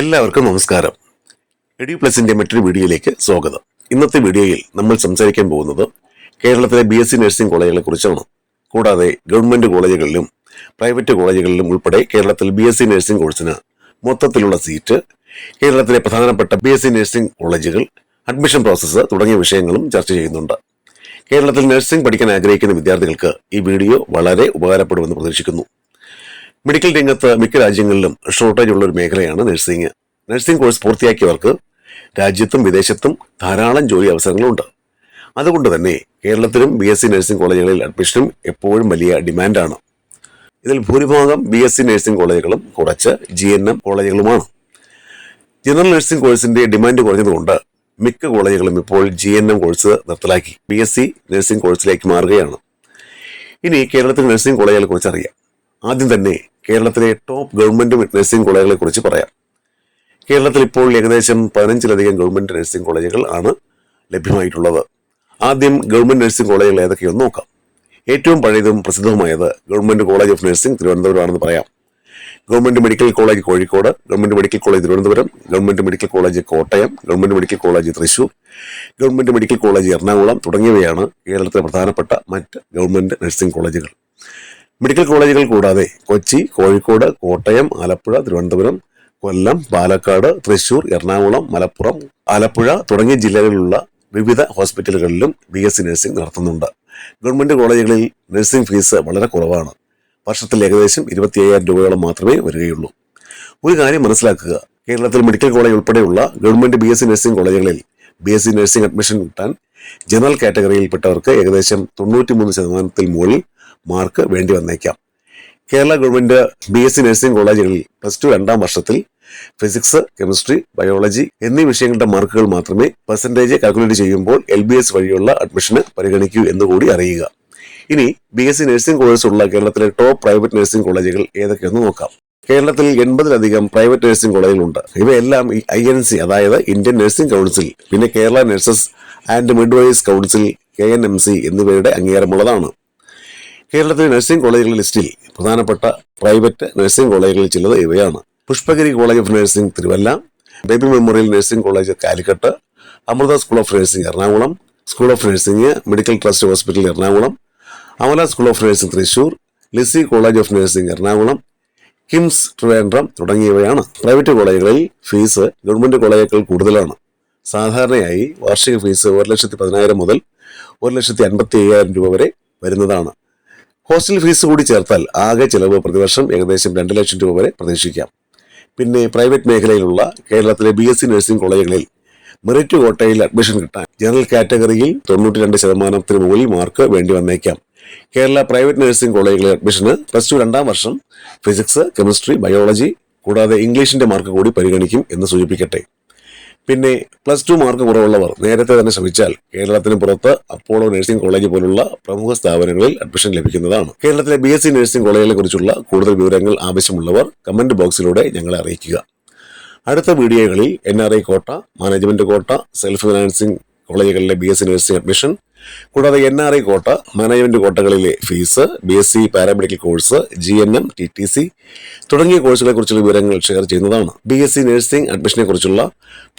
എല്ലാവർക്കും നമസ്കാരം. എഡി പ്ലസിന്റെ മറ്റൊരു വീഡിയോയിലേക്ക് സ്വാഗതം. ഇന്നത്തെ വീഡിയോയിൽ നമ്മൾ സംസാരിക്കാൻ പോകുന്നത് കേരളത്തിലെ ബി എസ് സി നഴ്സിംഗ് കോളേജുകളെ കുറിച്ചാണ്. കൂടാതെ ഗവൺമെന്റ് കോളേജുകളിലും പ്രൈവറ്റ് കോളേജുകളിലും ഉൾപ്പെടെ കേരളത്തിൽ ബി എസ് സി നഴ്സിംഗ് കോഴ്സിന് മൊത്തത്തിലുള്ള സീറ്റ് കേരളത്തിലെ പ്രധാനപ്പെട്ട ബി എസ് സി നഴ്സിംഗ് കോളേജുകൾ അഡ്മിഷൻ പ്രോസസ്സ് തുടങ്ങിയ വിഷയങ്ങളും ചർച്ച ചെയ്യുന്നുണ്ട്. കേരളത്തിൽ നഴ്സിംഗ് പഠിക്കാൻ ആഗ്രഹിക്കുന്ന വിദ്യാർത്ഥികൾക്ക് ഈ വീഡിയോ വളരെ ഉപകാരപ്പെടുമെന്ന് പ്രതീക്ഷിക്കുന്നു. മെഡിക്കൽ രംഗത്ത് മിക്ക രാജ്യങ്ങളിലും ഷോർട്ടേജ് ഉള്ള ഒരു മേഖലയാണ് നഴ്സിംഗ്. നഴ്സിംഗ് കോഴ്സ് പൂർത്തിയാക്കിയവർക്ക് രാജ്യത്തും വിദേശത്തും ധാരാളം ജോലി അവസരങ്ങളുണ്ട്. അതുകൊണ്ട് തന്നെ കേരളത്തിലും ബി എസ് സി നഴ്സിംഗ് കോളേജുകളിൽ അഡ്മിഷനും എപ്പോഴും വലിയ ഡിമാൻഡാണ്. ഇതിൽ ഭൂരിഭാഗം ബി എസ് സി നഴ്സിംഗ് കോളേജുകളും കുറച്ച് ജി എൻ എം കോളേജുകളുമാണ്. ജനറൽ നഴ്സിംഗ് കോഴ്സിന്റെ ഡിമാൻഡ് കുറഞ്ഞതുകൊണ്ട് മിക്ക കോളേജുകളും ഇപ്പോൾ ജി എൻ എം കോഴ്സ് നിർത്തലാക്കി. ബി എസ് സി നഴ്സിംഗ് കോഴ്സിലേക്ക് മാറുകയാണ്. ഇനി കേരളത്തിൽ നഴ്സിംഗ് കോളേജുകളെ കുറിച്ച് അറിയാം ആദ്യം തന്നെ കേരളത്തിലെ ടോപ്പ് ഗവൺമെന്റ് നഴ്സിംഗ് കോളേജുകളെ കുറിച്ച് പറയാം. കേരളത്തിൽ ഇപ്പോൾ ഏകദേശം പതിനഞ്ചിലധികം ഗവൺമെന്റ് നഴ്സിംഗ് കോളേജുകൾ ആണ് ലഭ്യമായിട്ടുള്ളത്. ആദ്യം ഗവൺമെന്റ് നഴ്സിംഗ് കോളേജുകൾ ഏതൊക്കെയൊന്ന് നോക്കാം. ഏറ്റവും പഴയതും പ്രസിദ്ധവുമായത് ഗവൺമെന്റ് കോളേജ് ഓഫ് നഴ്സിംഗ് തിരുവനന്തപുരമാണെന്ന് പറയാം. Government medical college Kozhikode government medical college Thiruvananthapuram government medical college Kottayam government medical college Thrissur government medical college Ernakulam തുടങ്ങിയവയാണ് കേരളത്തിലെ പ്രധാനപ്പെട്ട മറ്റ് ഗവൺമെന്റ് നഴ്സിംഗ് കോളേജുകൾ. മെഡിക്കൽ കോളേജുകൾ കൂടാതെ കൊച്ചി കോഴിക്കോട് കോട്ടയം ആലപ്പുഴ തിരുവനന്തപുരം കൊല്ലം പാലക്കാട് തൃശൂർ എറണാകുളം മലപ്പുറം ആലപ്പുഴ തുടങ്ങിയ ജില്ലകളിലുള്ള വിവിധ ഹോസ്പിറ്റലുകളിലും ബി എസ് നഴ്സിംഗ് നടത്തുന്നുണ്ട്. ഗവൺമെന്റ് കോളേജുകളിൽ നഴ്സിംഗ് ഫീസ് വളരെ കുറവാണ്. വർഷത്തിൽ ഏകദേശം ഇരുപത്തി അയ്യായിരം രൂപയോളം മാത്രമേ വരികയുള്ളൂ. ഒരു കാര്യം മനസ്സിലാക്കുക കേരളത്തിൽ മെഡിക്കൽ കോളേജ് ഉൾപ്പെടെയുള്ള ഗവൺമെന്റ് ബി എസ് നഴ്സിംഗ് കോളേജുകളിൽ ബി എസ് നഴ്സിംഗ് അഡ്മിഷൻ കിട്ടാൻ ജനറൽ കാറ്റഗറിയിൽപ്പെട്ടവർക്ക് ഏകദേശം തൊണ്ണൂറ്റിമൂന്ന് ശതമാനത്തിൽ മുകളിൽ മാർക്ക് വേണ്ടി വന്നേക്കാം. Kerala government B S C nursing കോളേജുകളിൽ പ്ലസ് ടു രണ്ടാം വർഷത്തിൽ ഫിസിക്സ് കെമിസ്ട്രി ബയോളജി എന്നീ വിഷയങ്ങളുടെ മാർക്കുകൾ മാത്രമേ പെർസെന്റേജ് കാൽക്കുലേറ്റ് ചെയ്യുമ്പോൾ എൽ ബി എസ് വഴിയുള്ള അഡ്മിഷന് പരിഗണിക്കൂ എന്ന് കൂടി അറിയുക. ഇനി B S C nursing course ഉള്ള കേരളത്തിലെ ടോപ്പ് പ്രൈവറ്റ് നഴ്സിംഗ് കോളേജുകൾ ഏതൊക്കെയെന്ന് നോക്കാം. കേരളത്തിൽ എൺപതിലധികം പ്രൈവറ്റ് നഴ്സിംഗ് കോളേജുകളുണ്ട് ഇവയെല്ലാം ഐ എൻ സി അതായത് ഇന്ത്യൻ നഴ്സിംഗ് കൗൺസിൽ പിന്നെ Kerala nurses and midwives council K N M C എന്നിവയുടെ അംഗീകാരമുള്ളതാണ്. കേരളത്തിലെ നഴ്സിംഗ് കോളേജുകളുടെ ലിസ്റ്റിൽ പ്രധാനപ്പെട്ട പ്രൈവറ്റ് നഴ്സിംഗ് കോളേജുകളിൽ ചിലത് ഇവയാണ്. Pushpagiri college of nursing Thiruvalla baby memorial nursing college Calicut Amrita school of nursing Ernakulam school of nursing medical trust hospital Ernakulam Amala school of nursing Thrissur Lisie college of nursing Ernakulam KIMS Trivandrum തുടങ്ങിയവയാണ്. Private കോളേജുകളിൽ fees government കോളേജുകൾ കൂടുതലാണ്. സാധാരണയായി വാർഷിക fees ഒരു ലക്ഷത്തി പതിനായിരം മുതൽ ഒരു ലക്ഷത്തി അൻപത്തി അയ്യായിരം രൂപ വരെ വരുന്നതാണ്. ഹോസ്റ്റൽ ഫീസ് കൂടി ചേർത്താൽ ആകെ ചെലവ് പ്രതിവർഷം ഏകദേശം രണ്ട് ലക്ഷം രൂപ വരെ പ്രതീക്ഷിക്കാം. പിന്നെ പ്രൈവറ്റ് മേഖലയിലുള്ള കേരളത്തിലെ ബി എസ് സി നഴ്സിംഗ് കോളേജുകളിൽ മെറിറ്റ് കോട്ടയിൽ അഡ്മിഷൻ കിട്ടാൻ ജനറൽ കാറ്റഗറിയിൽ തൊണ്ണൂറ്റി രണ്ട് ശതമാനത്തിന് മുകളിൽ മാർക്ക് വേണ്ടി വന്നേക്കാം. കേരള പ്രൈവറ്റ് നഴ്സിംഗ് കോളേജുകളിൽ അഡ്മിഷന് പ്ലസ് ടു രണ്ടാം വർഷം ഫിസിക്സ് കെമിസ്ട്രി ബയോളജി കൂടാതെ ഇംഗ്ലീഷിന്റെ മാർക്ക് കൂടി പരിഗണിക്കും എന്ന് സൂചിപ്പിക്കട്ടെ. പിന്നെ പ്ലസ് ടു മാർക്ക് കുറവുള്ളവർ നേരത്തെ തന്നെ ശ്രമിച്ചാൽ കേരളത്തിന് പുറത്ത് അപ്പോളോ നഴ്സിംഗ് കോളേജ് പോലുള്ള പ്രമുഖ സ്ഥാപനങ്ങളിൽ അഡ്മിഷൻ ലഭിക്കുന്നതാണ്. കേരളത്തിലെ ബി എസ് സി നഴ്സിംഗ് കോളേജുകളെ കുറിച്ചുള്ള കൂടുതൽ വിവരങ്ങൾ ആവശ്യമുള്ളവർ കമന്റ് ബോക്സിലൂടെ ഞങ്ങളെ അറിയിക്കുക. അടുത്ത വീഡിയോകളിൽ N R I quota management quota self financing കോളേജുകളിലെ B S C nursing admission കൂടാതെ N R I quota management കോട്ടകളിലെ fees B S C paramedical course G N M T T C തുടങ്ങിയ കോഴ്സുകളെ കുറിച്ചുള്ള വിവരങ്ങൾ ഷെയർ ചെയ്യുന്നതാണ്. B S C nursing അഡ്മിഷനെ കുറിച്ചുള്ള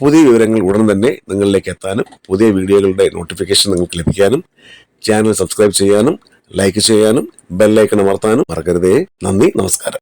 പുതിയ വിവരങ്ങൾ ഉടൻ തന്നെ നിങ്ങളിലേക്ക് എത്താനും പുതിയ വീഡിയോകളുടെ നോട്ടിഫിക്കേഷൻ നിങ്ങൾക്ക് ലഭിക്കാനും ചാനൽ സബ്സ്ക്രൈബ് ചെയ്യാനും ലൈക്ക് ചെയ്യാനും ബെല്ലൈക്കൺ അമർത്താനും മറക്കരുതേ. നന്ദി നമസ്കാരം.